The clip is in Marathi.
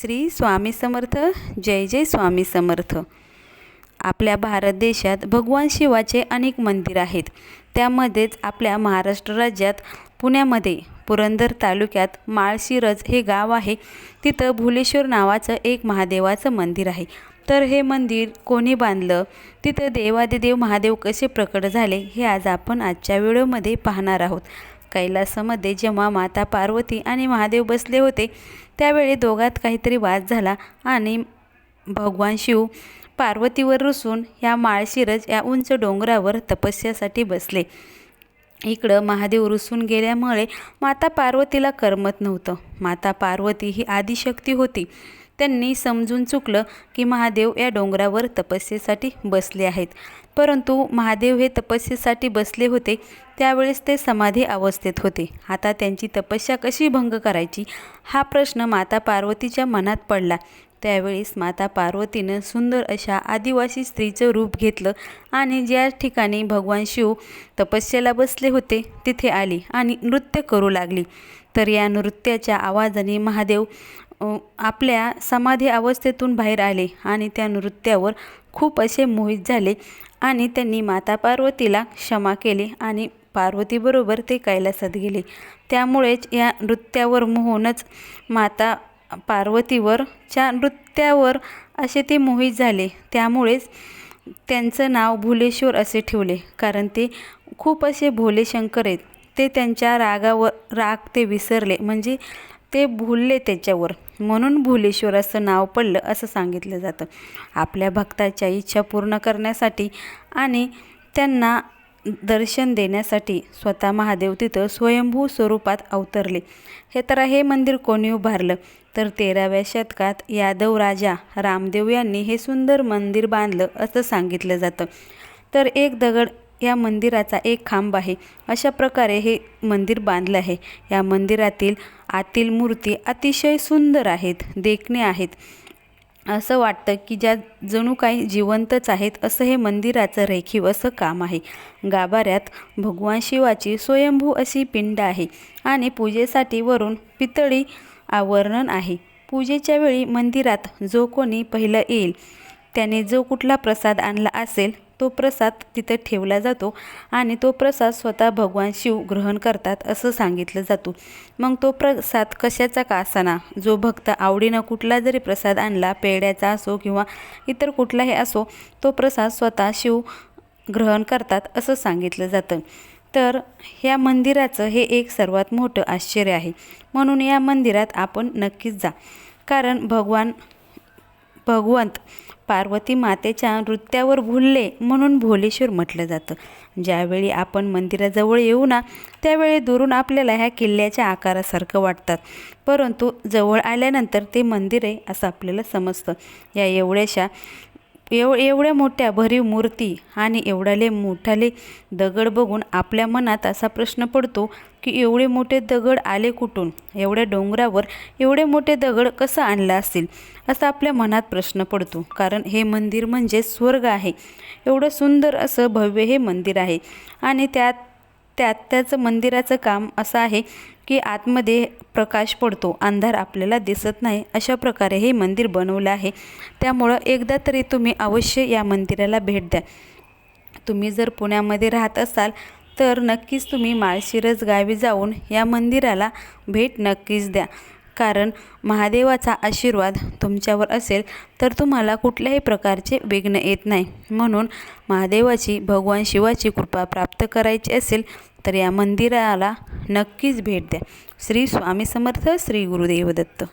श्री स्वामी समर्थ जय जय स्वामी समर्थ. आपल्या भारत देशात भगवान शिवाचे अनेक मंदिर आहेत. त्यामध्येच आपल्या महाराष्ट्र राज्यात पुण्यामध्ये पुरंदर तालुक्यात माळशिरज हे गाव आहे. तिथं भुलेश्वर नावाचं एक महादेवाचं मंदिर आहे. तर हे मंदिर कोणी बांधलं? तिथं देवादिदेव महादेव कसे प्रकट झाले? हे आज आपण आजच्या व्हिडिओमध्ये पाहणार आहोत. कैलासामध्ये जेव्हा माता पार्वती आणि महादेव बसले होते त्यावेळी दोघात काहीतरी वाद झाला आणि भगवान शिव पार्वतीवर रुसून या माळशिरज या उंच डोंगरावर तपस्यासाठी बसले. इकडं महादेव रुसून गेल्यामुळे माता पार्वतीला करमत नव्हतं. माता पार्वती ही आदिशक्ती होती. त्यांनी समजून चुकलं की महादेव या डोंगरावर तपस्येसाठी बसले आहेत. परंतु महादेव हे तपस्येसाठी बसले होते त्यावेळेस ते समाधी अवस्थेत होते. आता त्यांची तपस्या कशी भंग करायची? हा प्रश्न माता पार्वतीच्या मनात पडला. त्यावेळेस माता पार्वतीनं सुंदर अशा आदिवासी स्त्रीचं रूप घेतलं आणि ज्या ठिकाणी भगवान शिव तपस्याला बसले होते तिथे आली आणि नृत्य करू लागली. तर या नृत्याच्या आवाजाने महादेव आपल्या समाधी अवस्थेतून बाहेर आले आणि त्या नृत्यावर खूप असे मोहित झाले आणि त्यांनी माता पार्वतीला क्षमा केली आणि पार्वतीबरोबर ते कैलासात गेले. त्यामुळेच या नृत्यावर मोहूनच माता पार्वतीवरच्या नृत्यावर असे ते मोहित झाले. त्यामुळेच त्यांचं नाव भुलेश्वर असे ठेवले. कारण ते खूप असे भोले शंकर आहेत. ते त्यांच्या रागावर राग ते विसरले. म्हणजे ते भुलले त्याच्यावर. म्हणून भुलेश्वर असं नाव पडलं असं सांगितलं जातं. आपल्या भक्ताच्या इच्छा पूर्ण करण्यासाठी आणि त्यांना दर्शन देण्यासाठी स्वतः महादेव तिथं स्वयंभू स्वरूपात अवतरले. हे तर हे मंदिर कोणी उभारलं? तर तेराव्या शतकात यादव राजा रामदेव यांनी हे सुंदर मंदिर बांधलं असं सांगितलं जातं. तर एक दगड या मंदिराचा एक खांब आहे. अशा प्रकारे हे मंदिर बांधलं आहे. या मंदिरातील आतील मूर्ती अतिशय सुंदर आहेत देखणे आहेत. असं वाटतं की ज्या जणू काही जिवंतच आहेत असं हे मंदिराचं रेखीव असं काम आहे. गाभाऱ्यात भगवान शिवाची स्वयंभू अशी पिंड आहे आणि पूजेसाठी वरून पितळी आवरण आहे. पूजेच्या वेळी मंदिरात जो कोणी पहिलं येईल त्याने जो कुठला प्रसाद आणला असेल तो प्रसाद तिथे ठेवला जातो आणि तो प्रसाद स्वतः भगवान शिव ग्रहण करतात असं सांगितलं जातो. मग तो प्रसाद कशाचा का असाना? जो भक्त आवडीनं कुठला जरी प्रसाद आणला पेड्याचा असो किंवा इतर कुठलाही असो तो प्रसाद स्वतः शिव ग्रहण करतात असं सांगितलं जातं. तर ह्या मंदिराचं हे एक सर्वात मोठं आश्चर्य आहे. म्हणून या मंदिरात आपण नक्कीच जा. कारण भगवान भगवंत पार्वती मातेच्या नृत्यावर भुलले म्हणून भोलेश्वर म्हटलं जातं. ज्यावेळी आपण मंदिराजवळ येऊ ना त्यावेळी दुरून आपल्याला ह्या किल्ल्याच्या आकारासारखं वाटतात परंतु जवळ आल्यानंतर ते मंदिर आहे असं आपल्याला समजतं. या एवढ्याशा एव एवढ्या मोठ्या भरीव मूर्ती आणि एवढ्याले मोठाले दगड बघून आपल्या मनात असा प्रश्न पडतो की एवढे मोठे दगड आले कुठून? एवढ्या डोंगरावर एवढे मोठे दगड कसं आणलं असेल? असा आपल्या मनात प्रश्न पडतो. कारण हे मंदिर म्हणजे स्वर्ग आहे. एवढं सुंदर असं भव्य हे मंदिर आहे. आणि त्यात त्यात त्याचं मंदिराचं काम असं आहे की आतमध्ये प्रकाश पडतो अंधार आपल्याला दिसत नाही अशा प्रकारे हे मंदिर बनवलं आहे. त्यामुळं एकदा तरी तुम्ही अवश्य या मंदिराला भेट द्या. तुम्ही जर पुण्यामध्ये राहत असाल तर नक्कीच तुम्ही माळशिरस गावी जाऊन या मंदिराला भेट नक्कीच द्या. कारण महादेवाचा आशीर्वाद तुमच्यावर असेल तर तुम्हाला कुठल्याही प्रकारचे विघ्न येत नाही. म्हणून महादेवाची भगवान शिवाची कृपा प्राप्त करायची असेल तर या मंदिराला नक्कीच भेट द्या. श्री स्वामी समर्थ श्री गुरुदेव दत्त.